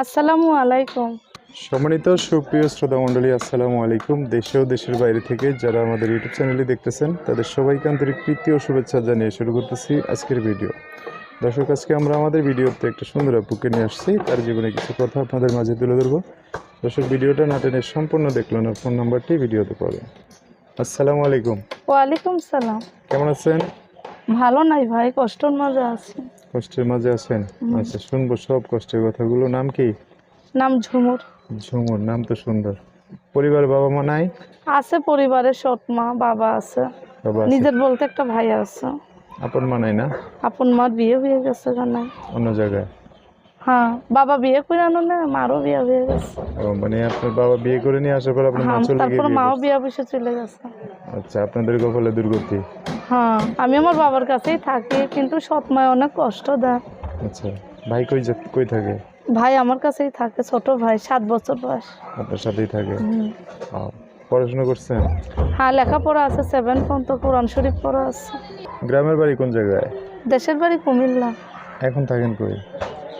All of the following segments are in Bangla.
আসসালামু আলাইকুম। সম্মানিত সুপ্রিয় শ্রোতা মণ্ডলী আসসালামু আলাইকুম। দেশে ও দেশের বাইরে থেকে যারা আমাদের ইউটিউব চ্যানেলে দেখতেছেন তাদের সবাইকে আন্তরিক প্রীতি ও শুভেচ্ছা জানিয়ে শুরু করতেছি আজকের ভিডিও। দর্শক আজকে আমরা আমাদের ভিডিওতে একটা সুন্দর আপুকে নিয়ে আসছি। তার জীবনে কিছু কথা আপনাদের মাঝে তুলে ধরবো। দর্শক ভিডিওটা না টেনে সম্পূর্ণ দেখলেন আর ফোন নাম্বারটি ভিডিওতে পাবেন। আসসালামু আলাইকুম। ওয়ালাইকুম সালাম। কেমন আছেন? ভালো নাই ভাই কষ্টর মাঝে আছি। কষ্টের মাঝে আছেন? আচ্ছা শুনব সব কষ্টের কথাগুলো। নাম কি? নাম ঝুমুর। ঝুমুর নাম তো সুন্দর। পরিবার বাবা মা নাই? আছে পরিবারের সৎ মা বাবা আছে। নিজের বলতে একটা ভাই আছে। আপন মা নাই না? আপন মার বিয়ে হয়ে গেছে কেন অন্য জায়গায়? হ্যাঁ বাবা বিয়ে করে আনো না মারও বিয়ে হয়ে গেছে। ও মানে আপনার বাবা বিয়ে করে নিয়ে আসার পর আপনার মা হ্যাঁ চলে গিয়ে তারপর মাও বিয়ে বসে চলে গেছে। আচ্ছা আপনাদের কপালে দুর্গতি। হ্যাঁ আমি আমার বাবার কাছেই থাকি কিন্তু সৎ মায় অনেক কষ্ট দেয়। আচ্ছা ভাই কই যা- কই থাকে? ভাই আমার কাছেই থাকে ছোট ভাই সাত বছর বয়স। আপনার সাথেই থাকে। পড়াশোনা করছেন? হ্যাঁ লেখাপড়া আছে সেভেন পর্যন্ত কোরআন শরীফ পড়া আছে। গ্রামের বাড়ি কোন জায়গায়? দেশের বাড়ি কুমিল্লা। এখন থাকেন কই?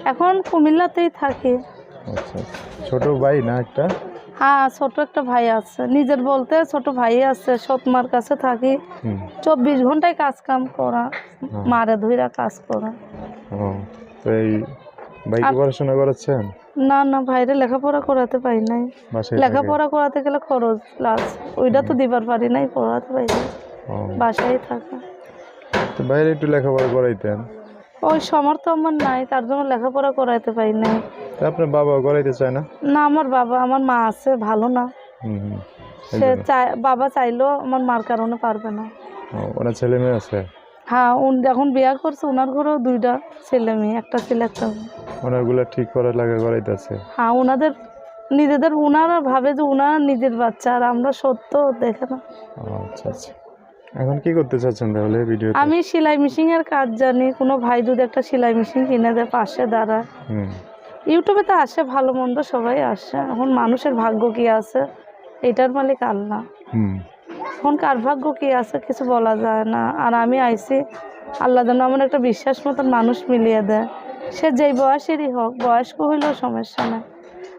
এখন কুমিল্লাতেই থাকি। আচ্ছা আচ্ছা। ছোট ভাই না একটা? হ্যাঁ ছোট একটা ভাই আছে। নিজের বলতে ছোট ভাই আছে সৎমার কাছে থাকি। চব্বিশ ঘন্টায় কাজ কাম করা হ্যাঁ। মারে ধুইরা কাজ করা। এই ভাইকে পড়াশোনা করাচ্ছেন? না না ভাইরে লেখাপড়া করাতে পারি নাই। লেখাপড়া করাতে গেলে খরচ প্লাস ওইটা তো দিবার পারি নাই পড়াতে পারি বাসায় থাকে। তো বাইরে একটু লেখাপড়া করাইতেন। ওই সমর্থ আমার নাই তার জন্য লেখাপড়া করাইতে পারি নাই। আপনার বাবা করাইতে চায় না? না আমার বাবা আমার মা আছে ভালো না। সে বাবা চাইলেও আমার মার কারণে পারবে না। ওনার ছেলে মেয়ে আছে? হ্যাঁ উন এখন বিয়া করছে ওনার ঘরেও দুইটা ছেলে মেয়ে একটা ছেলে একটা। ওনারগুলা ঠিক করা লাগা করাইতেছে? হ্যাঁ ওনাদের নিজেদের ওনারা ভাবে যে ওনারা নিজের বাচ্চা আর আমরা সত্য দেখে না। আচ্ছা আচ্ছা। এখন কি করতে চাচ্ছেন তাহলে ভিডিও আমি সেলাই মেশিন এর কাজ জানি। কোনো ভাই যদি একটা সেলাই মেশিন কিনে দেয় পাশে দাঁড়ায় ইউটিউবে তো আসে ভালো মন্দ সবাই আসে। এখন মানুষের ভাগ্য কি আছে? এটার মালিক আল্লাহ। এখন কার ভাগ্য কি আছে কিছু বলা যায় না। আর আমি আইছি আল্লাহ যেন আমার একটা বিশ্বাস মতন মানুষ মিলিয়ে দেয়। সে যেই বয়সেরই হোক বয়স্ক হইলেও সমস্যা নাই।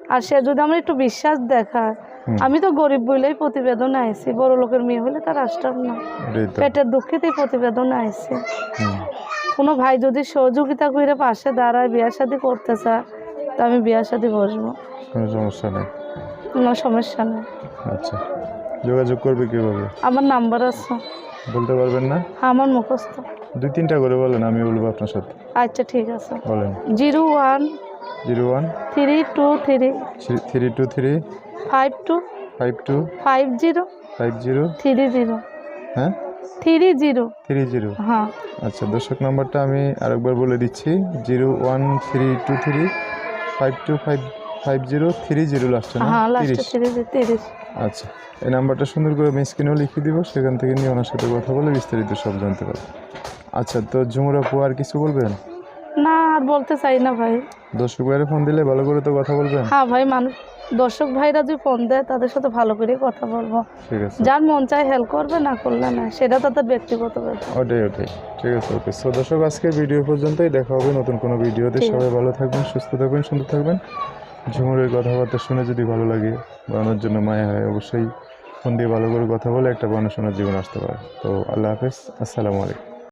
আর সে যদি আমার একটু বিশ্বাস দেখায় আমি তো গরিব বলেই প্রতিবেদন আইছি বড় লোকের মেয়ে হলে তার আসতাম না। পেটের দুঃখেতেই প্রতিবেদন আইছি। হুম। কোনো ভাই যদি সহযোগিতা করে পাশে দাঁড়ায় বিয়া শাদি করতে চায় তো আমি বিয়া শাদি বসবো। কোনো সমস্যা নেই। কোনো সমস্যা নেই। আচ্ছা। যোগাযোগ করবে কীভাবে? আমার নাম্বার আছে। বলতে পারবেন না? আমার মুখস্থ। দুই তিনটা করে বলেন আমি বলব আপনার সাথে। আচ্ছা ঠিক আছে। বলেন। Zero one zero one three two three three two three five two five two five zero five zero three zero হ্যাঁ? থ্রি জিরো থ্রি জিরো হ্যাঁ। আচ্ছা দর্শক নাম্বারটা আমি আরেকবার বলে দিচ্ছি zero one three two three five two five five zero three zero লাস্টে হ্যাঁ তিরিশ। আচ্ছা এই নাম্বারটা সুন্দর করে আমি স্ক্রিনেও লিখে দিব সেখান থেকে নিয়ে ওনার সাথে কথা বলে বিস্তারিত সব জানতে পারব। আচ্ছা তো ঝুমুর আপু আর কিছু বলবেন? বলতে চাই না ভাই। দর্শক ভাইয়ের ফোন দিলে ভালো করে তো কথা বলবেন? হ্যাঁ ভাই মানুষ দর্শক ভাইরা যদি ফোন দেয় তাদের সাথে ভালো করে কথা বলব। ঠিক আছে। যার মন চায় হেল্প করবে না করলে না সেটা তাদের ব্যক্তিগত ব্যাপার। ওটাই ওটাই। ঠিক আছে ওকে। সো দর্শক আজকে ভিডিও পর্যন্তই। দেখা হবে নতুন কোনো ভিডিওতে সবাই ভালো থাকবেন সুস্থ থাকবেন সুন্দর থাকবেন। ঝুমুরের কথাবার্তা শুনে যদি ভালো লাগে বানানোর জন্য মায়া হয় অবশ্যই ফোন দিয়ে ভালো করে কথা বলে একটা বানানোর জীবন আসতে পারে। তো আল্লাহ হাফেজ। আসসালামু আলাইকুম।